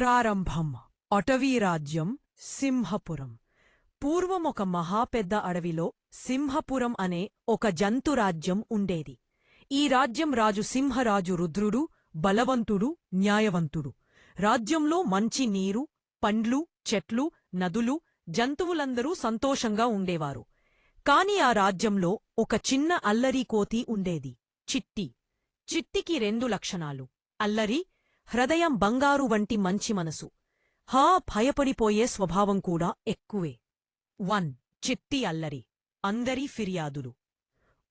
ప్రారంభం. అటవీరాజ్యం సింహపురం. పూర్వం ఒక మహాపెద్ద అడవిలో సింహపురం అనే ఒక జంతురాజ్యం ఉండేది. ఈ రాజ్యం రాజు సింహరాజు రుద్రుడు బలవంతుడు న్యాయవంతుడు. రాజ్యంలో మంచి నీరు పండ్లు చెట్లు నదులు జంతువులందరూ సంతోషంగా ఉండేవారు. కాని ఆ రాజ్యంలో ఒక చిన్న అల్లరి కోతి ఉండేది. చిట్టి. చిట్టికి రెండు లక్షణాలు. అల్లరి హృదయం బంగారు వంటి మంచి మనసు. హా భయపడిపోయే స్వభావం కూడా ఎక్కువే. వన్ చిట్టి అల్లరి. అందరి ఫిర్యాదులు.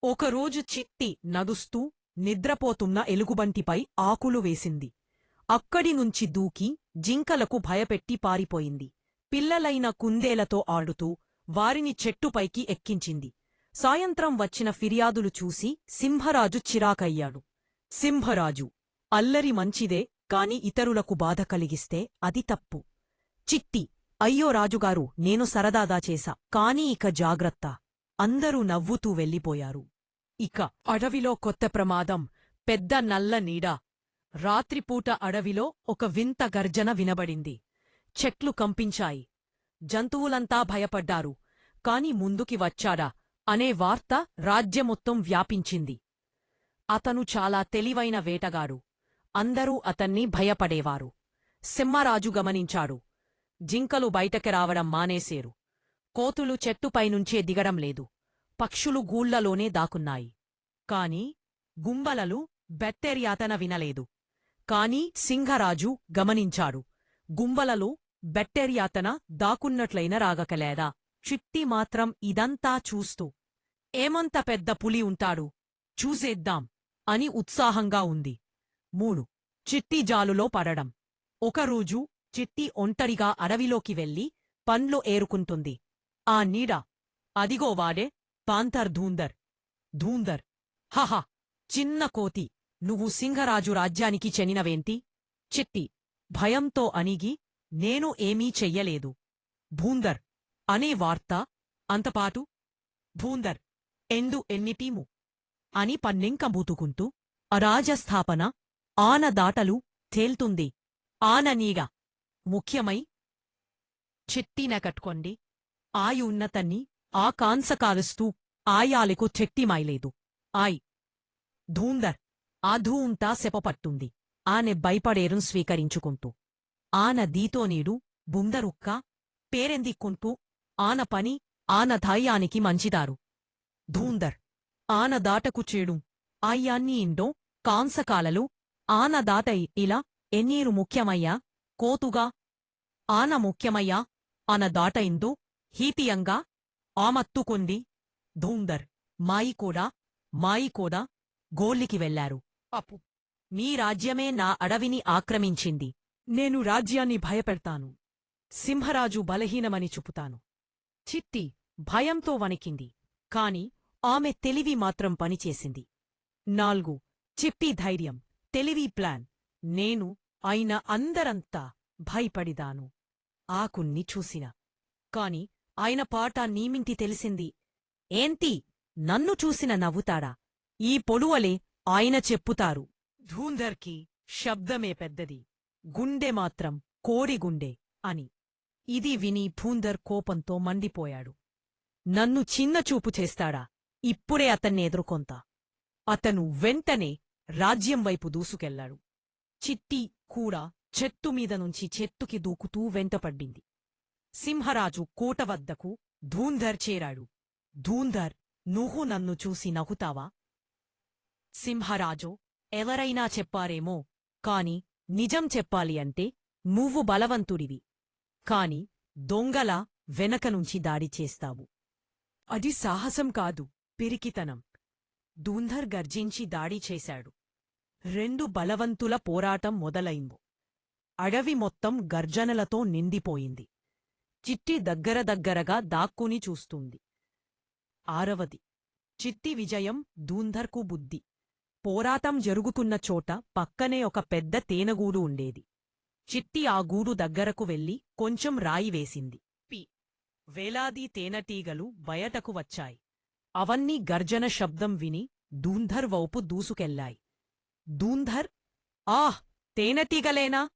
ఒకరోజు చిట్టి నడుస్తూ నిద్రపోతున్న ఎలుగుబంటిపై ఆకులు వేసింది. అక్కడి నుంచి దూకి జింకలకు భయపెట్టి పారిపోయింది. పిల్లలైన కుందేలతో ఆడుతూ వారిని చెట్టుపైకి ఎక్కించింది. సాయంత్రం వచ్చిన ఫిర్యాదులు చూసి సింహరాజు చిరాకయ్యాడు. సింహరాజు అల్లరి మంచిదే కాని ఇతరులకు బాధ కలిగిస్తే అది తప్పు. చిట్టి అయ్యో రాజుగారు నేను సరదాదా చేశా కాని ఇక జాగ్రత్త. అందరూ నవ్వుతూ వెళ్ళిపోయారు. ఇక అడవిలో కొత్త ప్రమాదం పెద్ద నల్ల నీడ. రాత్రిపూట అడవిలో ఒక వింత గర్జన వినబడింది. చెట్లు కంపించాయి. జంతువులంతా భయపడ్డారు. కాని ముందుకి వచ్చాడా అనే వార్త రాజ్యమొత్తం వ్యాపించింది. అతను చాలా తెలివైన వేటగాడు. అందరూ అతన్ని భయపడేవారు. సింహరాజు గమనించాడు. జింకలు బయటకి రావడం మానేసేరు. కోతులు చెట్టుపైనుంచే దిగడం లేదు. పక్షులు గూళ్ళలోనే దాకున్నాయి కాని గుంబలలు బెట్టెర్యాతన వినలేదు. కాని సింహరాజు గమనించాడు. గుంబలలో బెట్టెర్యాతన దాకున్నట్లైన రాగకలేదా? చిట్టి మాత్రం ఇదంతా చూస్తూ ఏమంత పెద్ద పులి ఉంటాడు? చూసేద్దాం అని ఉత్సాహంగా ఉంది. మూడు. చిట్టి జాలులో పడడం. ఒకరోజు చిట్టి ఒంటరిగా అడవిలోకి వెళ్ళి పండ్లు ఏరుకుంటుంది. ఆ నీడ. అదిగో వాడే పాంతర్ ధూందర్. ధూందర్. హహ. చిన్న కోతి. నువ్వు సింహరాజు రాజ్యానికి చెనినవేంటి? చిట్టి. భయంతో అణిగి నేను ఏమీ చెయ్యలేదు. భూందర్. అనే వార్త అంతపాటు. భూందర్. ఎందు ఎన్నిటీము అని పన్నెంకబూతుకుంటూ అరాజస్థాపన ఆన దాటలు తేల్తుంది. ఆననీగ ముఖ్యమై చెట్టిన కట్టుకోండి. ఆయున్నతన్ని ఆ కాంసకాలుస్తూ ఆయాలకు చెట్టిమాయలేదు. ఆయ్ ధూందర్ ఆ ధూంతా సెపపట్టుంది ఆనె భయపడేరును స్వీకరించుకుంటూ. ఆన దీతో నీడు బుందరుక్క పేరెందిక్కుంటూ ఆన పని ఆన ధైర్యానికి మంచిదారు. ధూందర్ ఆన దాటకు చేడు అయ్యాన్ని ఇండో కాంసకాలలు ఆన దాట ఇలా ఎన్నీరు ముఖ్యమయ్యా? కోతుగా? ఆన ముఖ్యమయ్యా? ఆన దాట హీతియంగా? ఆమత్తుకుంది? ధూందర్ మాయికూడా? కూడా మాయి గోల్లికి వెళ్ళారు అప్పు మీ రాజ్యమే నా అడవిని ఆక్రమించింది. నేను రాజ్యాన్ని భయపెడతాను. సింహరాజు బలహీనమని చూపుతాను. చిట్టి భయంతో వణికింది. కాని ఆమె తెలివి మాత్రం పనిచేసింది. నాల్గు చిప్పి ధైర్యం. తెలివి ప్లాన్. నేను అయిన అందరంతా భయపడిదాను. ఆకుణ్ణి చూసిన. కాని ఆయన పాట నీమింటి తెలిసింది. ఏంటి? నన్ను చూసిన నవ్వుతాడా? ఈ పొడువలే ఆయన చెప్పుతారు. ధూంధర్కి శబ్దమే పెద్దది. గుండె మాత్రం కోడిగుండె అని. ఇది విని భూందర్ కోపంతో మండిపోయాడు. నన్ను చిన్నచూపు చేస్తాడా? ఇప్పుడే అతన్ని ఎదుర్కొంతా అతను వెంటనే రాజ్యం వైపు దూసుకెళ్ళాడు. చిట్టి కూడా చెత్తుమీద నుంచి చెట్టుకి దూకుతూ వెంటపడ్డింది సింహరాజు కోట వద్దకు ధూంధర్ చేరాడు. ధూంధర్ నువ్వు నన్ను చూసి నవ్వుతావా? సింహరాజు ఎవరైనా చెప్పారేమో కాని నిజం చెప్పాలి అంటే నువ్వు బలవంతుడివి. కాని దొంగలా వెనకనుంచి దాడి చేస్తావు. అది సాహసం కాదు పిరికితనం. ధూంధర్ గర్జించి దాడి చేశాడు. రెండు బలవంతుల పోరాటం మొదలైంది. అడవి మొత్తం గర్జనలతో నిండిపోయింది. చిట్టి దగ్గర దగ్గరగా దాక్కుని చూస్తుంది. ఆరవది. చిట్టి విజయం ధూంధర్కు బుద్ధి. పోరాటం జరుగుతున్న చోట పక్కనే ఒక పెద్ద తేనెగూడు ఉండేది. చిట్టి ఆ గూడు దగ్గరకు వెళ్ళి కొంచెం రాయి వేసింది. పి. వేలాది తేనెటీగలు బయటకు వచ్చాయి. అవన్నీ గర్జన శబ్దం విని ధూంధర్ వైపు దూసుకెళ్ళాయి దూంధర్ ఆహ్ తేనెతీగలేనా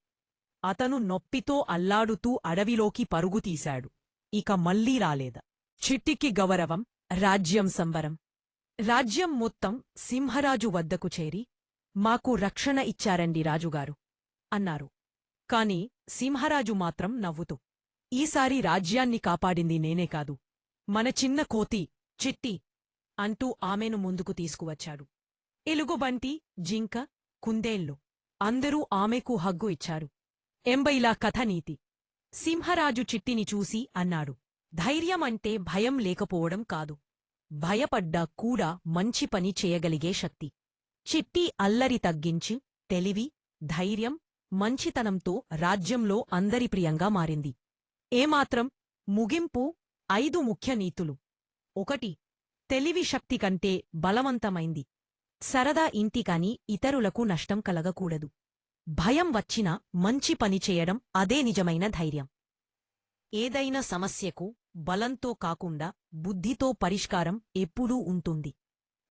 అతను నొప్పితో అల్లాడుతూ అడవిలోకి పరుగుతీశాడు ఇక మళ్ళీ రాలేద. చిట్టికి గౌరవం రాజ్యం సంబరం. రాజ్యం మొత్తం సింహరాజు వద్దకు చేరి మాకు రక్షణ ఇచ్చారండి రాజుగారు అన్నారు. కాని సింహరాజు మాత్రం నవ్వుతూ ఈసారి రాజ్యాన్ని కాపాడింది నేనే కాదు. మన చిన్న కోతి చిట్టి అంటూ ఆమెను ముందుకు తీసుకువచ్చాడు. ఎలుగుబంటి జింక కుందేళ్ళు అందరూ ఆమెకు హగ్గు ఇచ్చారు. ఎంబైలా కథనీతి. సింహరాజు చిట్టిని చూసి అన్నాడు. ధైర్యమంటే భయం లేకపోవడం కాదు. భయపడ్డా కూడా మంచి పని చేయగలిగే శక్తి. చిట్టి అల్లరి తగ్గించి తెలివి ధైర్యం మంచితనంతో రాజ్యంలో అందరి ప్రియంగా మారింది. ఏమాత్రం ముగింపు ఐదు ముఖ్య నీతులు. ఒకటి తెలివి శక్తి కంటే బలవంతమైంది. సరదా ఇంటికాని ఇతరులకు నష్టం కలగకూడదు. భయం వచ్చినా మంచి పని చేయడం అదే నిజమైన ధైర్యం. ఏదైనా సమస్యకు బలంతో కాకుండా బుద్ధితో పరిష్కారం ఎప్పుడూ ఉంటుంది.